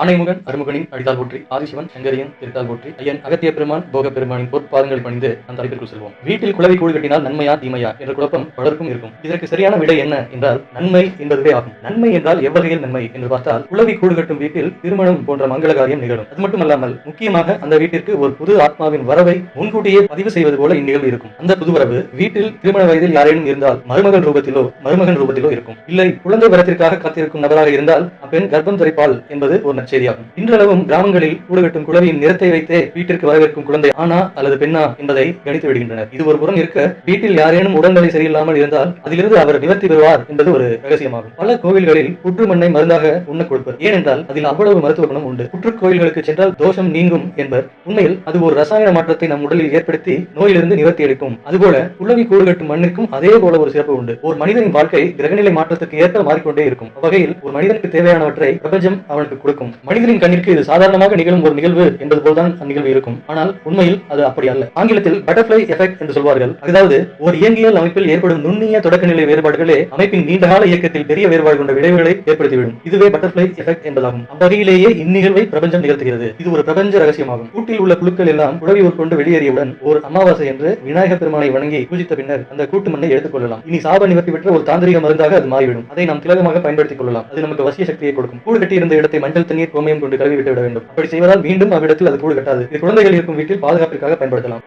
ஆனைமுகன் அருமுகனின் அடிதால் போற்றி. ஆதிசிவன் சங்கரியன் திருத்தால் போற்றி. ஐயன் அகத்திய பெருமான் போக பெருமானின் பொற்பாதங்கள் பணிந்து அந்த தலைப்பிற்குள் செல்வோம். வீட்டில் குளவி கூடு கட்டினால் நன்மையா தீமையா என்ற குழப்பம் பலருக்கும் இருக்கும். இதற்கு சரியான விடை என்ன என்றால் நன்மை என்பதுவே ஆகும். நன்மை என்றால் எவ்வகையில் நன்மை என்று பார்த்தால் குளவி கூடு கட்டும் வீட்டில் திருமணம் போன்ற மங்கள காரியம் நிகழும். அது மட்டுமல்லாமல் முக்கியமாக அந்த வீட்டிற்கு ஒரு புது ஆத்மாவின் வரவை முன்கூட்டியே பதிவு செய்வது போல இந்நிகழ்வு இருக்கும். அந்த புது வரவு வீட்டில் திருமண வயதில் யாரேனும் இருந்தால் மருமகள் ரூபத்திலோ மருமகன் ரூபத்திலோ இருக்கும். இல்லை குழந்தை வரத்திற்காக காத்திருக்கும் நபராக இருந்தால் அப்பெண் கர்ப்பம் துறைப்பால் என்பது ஒரு நற்செய்தியாகும் இன்றளவும் கிராமங்களில் கூடுகட்டும் குழவியின் நிறத்தை வைத்தே வீட்டிற்கு வரவேற்கும் குழந்தை ஆனா அல்லது பெண்ணா என்பதை கணித்து விடுகின்றனர். இது ஒரு புறம் இருக்க வீட்டில் யாரேனும் உடல்நிலை சரியில்லாமல் இருந்தால் அதிலிருந்து அவர் நிவர்த்தி பெறுவார் என்பது ஒரு ரகசியமாகும். பல கோவில்களில் புற்று மண்ணை மருந்தாக உண்ண கொடுப்பர். ஏனென்றால் அதில் அவ்வளவு மருத்துவ குணம் உண்டு. புற்று கோயில்களுக்கு சென்றால் தோஷம் நீங்கும் என்பர். உண்மையில் அது ஒரு ரசாயன மாற்றத்தை நம் உடலில் ஏற்படுத்தி நோயிலிருந்து நிவர்த்தி எடுக்கும். அதுபோல குளவி கூடுகட்டும் மண்ணிற்கும் அதே போல ஒரு சிறப்பு உண்டு. ஒரு மனிதனின் வாழ்க்கை கிரகநிலை மாற்றத்துக்கு ஏற்ப மாறிக்கொண்டே இருக்கும். வகையில் ஒரு மனிதனுக்கு தேவையானவற்றை பிரபஞ்சம் அவனுக்கு கொடுக்கும். மனிதனின் கண்ணிற்கு இது சாதாரணமாக நிகழும் ஒரு நிகழ்வு என்பது போல்தான் அந்நிகழ்வு இருக்கும். ஆனால் உண்மையில் அது அப்படி அல்ல. ஆங்கிலத்தில் பட்டர்ஃபிளை எஃபெக்ட் என்று சொல்வார்கள். அதாவது ஒரு இயங்கியல் அமைப்பில் ஏற்படும் நுண்ணிய தொடக்கநிலை வேறுபாடுகளே அமைப்பின் நீண்டகால இயக்கத்தில் பெரிய வேறுபாடு கொண்ட விளைவுகளை ஏற்படுத்திவிடும். இதுவே பட்டர்ஃபிளை எஃபெக்ட் என்பதாகும். அவ்வகையிலேயே இந்நிகழ்வை பிரபஞ்சம் நிகழ்த்துகிறது. இது ஒரு பிரபஞ்ச ரகசியமாகும். கூட்டில் உள்ள குழுக்கள் எல்லாம் குழவி உட்கொண்டு வெளியேறியவுடன் ஒரு அமாவாசை என்று விநாயகர் பெருமானை வணங்கி பூஜித்த பின்னர் அந்த கூட்டு மண்ணை எடுத்துக்கொள்ளலாம் இனி சாப நிவர்த்தி பெற்ற ஒரு தாந்திரிக மருந்தாக அது மாறிவிடும். அதை நாம் திலகமாக பயன்படுத்திக் கொள்ளலாம். அது நமக்கு வசிய சக்தியை கொடுக்கும். கூடு கட்டி இருந்த இடத்தை மஞ்சள் தண்ணீர் கோமியம் கொண்டு கழுவி விட்டு விட வேண்டும். அப்படி செய்வதால் மீண்டும் அவ்விடத்தில் அது கூடு கட்டாது. இது குழந்தைகள் இருக்கும் வீட்டில் பாதுகாப்பிற்காக பயன்படுத்தலாம்.